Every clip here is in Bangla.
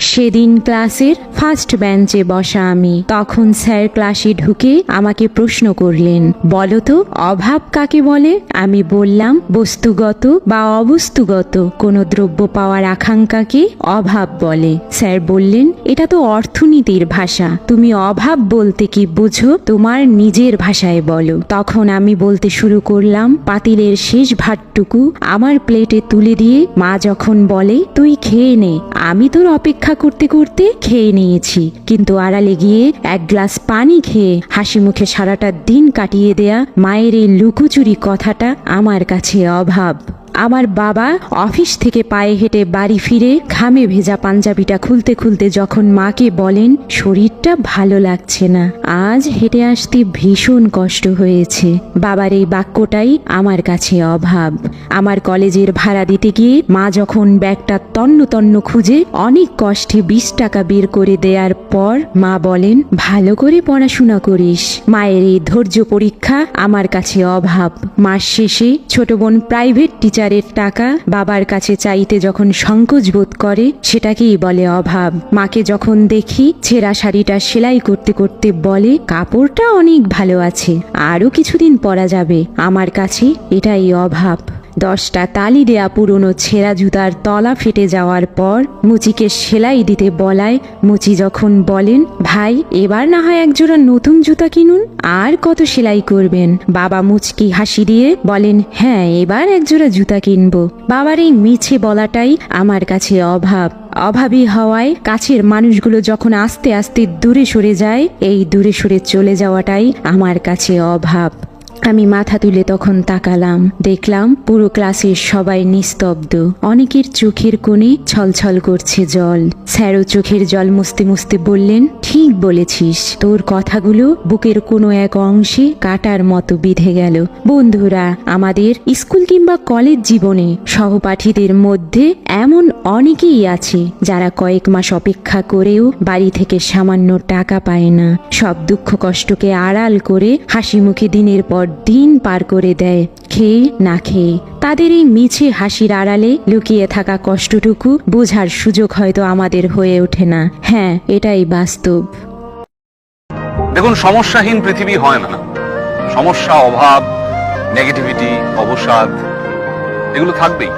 সেদিন ক্লাসের ফার্স্ট বেঞ্চে বসা আমি। তখন স্যার ক্লাসে ঢুকে আমাকে প্রশ্ন করলেন বলো তো অভাব কাকে বলে? আমি বললাম, বস্তুগত বা অবস্তুগত, কোনো দ্রব্য পাওয়ার আকাঙ্ক্ষাকে অভাব বলে। স্যার বললেন, এটা তো অর্থনীতির ভাষা। তুমি অভাব বলতে কি বুঝো? তোমার নিজের ভাষায় বলো। তখন আমি বলতে শুরু করলাম, পাতিলের শেষ ভাতটুকু আমার প্লেটে তুলে দিয়ে মা যখন বলে, তুই খেয়ে নে, আমি তোর অপেক্ষা করতে করতে খেয়ে নিয়েছি। কিন্তু আড়ালে গিয়ে এক গ্লাস পানি খেয়ে হাসি মুখে সারাটা দিন কাটিয়ে দেয়া মায়ের এই লুকোচুরি কথাটা আমার কাছে অভাব। আমার বাবা অফিস থেকে পায়ে হেঁটে বাড়ি ফিরে ঘামে ভেজা পাঞ্জাবিটা খুলতে খুলতে যখন মাকে বলেন, শরীরটা ভালো লাগছে না, আজ হেঁটে আসতে ভীষণ কষ্ট হয়েছে। বাবার এই বাক্যটাই আমার কাছে অভাব। আমার কলেজের ভাড়া দিতে গিয়ে মা যখন ব্যাগটা তন্ন তন্ন খুঁজে অনেক কষ্টে বিশ টাকা বের করে দেওয়ার পর মা বলেন, ভালো করে পড়াশোনা করিস। মায়ের এই ধৈর্য পরীক্ষা আমার কাছে অভাব। মাস শেষে ছোট বোন প্রাইভেট টিচারের টাকা বাবার কাছে চাইতে যখন সংকোচ বোধ করে, সেটাকেই বলে অভাব। মাকে যখন দেখি, ছেঁড়া শাড়িটা সেলাই করতে করতে বলে, কাপড়টা অনেক ভালো আছে, আরও কিছুদিন পরা যাবে। আমার কাছে এটাই অভাব। দশটা তালি দেয়া পুরনো ছেঁড়া জুতার তলা ফেটে যাওয়ার পর মুচিকে সেলাই দিতে বলায় মুচি যখন বলেন, ভাই, এবার না হয় একজোড়া নতুন জুতা কিনুন, আর কত সেলাই করবেন? বাবা মুচকি হাসি দিয়ে বলেন হ্যাঁ এবার একজোড়া জুতা কিনব। বাবার এই মিছে বলাটাই আমার কাছে অভাব। অভাবী হওয়ায় কাছের মানুষগুলো যখন আস্তে আস্তে দূরে সরে যায়, এই দূরে সরে চলে যাওয়াটাই আমার কাছে অভাব। আমি মাথা তুলে তখন তাকালাম। দেখলাম পুরো ক্লাসের সবাই নিস্তব্ধ। অনেকের চোখের কোণে ছলছল করছে জল। স্যারও চোখের জল মুছতে মুছতে বললেন, ঠিক বলেছিস। তোর কথাগুলো বুকের কোনো এক অংশে কাটার মতো বিধে গেল। বন্ধুরা, আমাদের স্কুল কিংবা কলেজ জীবনে সহপাঠীদের মধ্যে এমন অনেকেই আছে যারা কয়েক মাস অপেক্ষা করেও বাড়ি থেকে সামান্য টাকা পায় না। সব দুঃখ কষ্টকে আড়াল করে হাসি মুখে দিনের পর দিন পার করে দেয়। খেয়ে, না খেয়ে। তাদের এই মিছে হাসির আড়ালে লুকিয়ে থাকা কষ্টটুকু বোঝার সুযোগ হয়তো আমাদের হয়ে ওঠে না। হ্যাঁ এটাই বাস্তব। দেখুন, সমস্যাহীন পৃথিবী হয় না। সমস্যা, অভাব নেগেটিভিটি অবসাদ, এগুলো থাকবেই।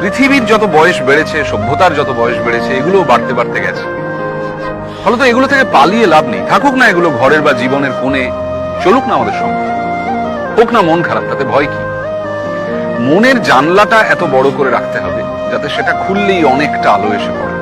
পৃথিবীর যত বয়স বেড়েছে, সভ্যতার যত বয়স বেড়েছে এগুলো বাড়তে বাড়তে গেছে। ফলত এগুলো থেকে পালিয়ে লাভ নেই। থাকুক না এগুলো ঘরের বা জীবনের কোণে চলুক না আমাদের সঙ্গে। হোক না মন খারাপ, তাতে ভয় কি? মনের জানলাটা এত বড় করে রাখতে হবে, যাতে সেটা খুললেই অনেকটা আলো এসে পড়ে।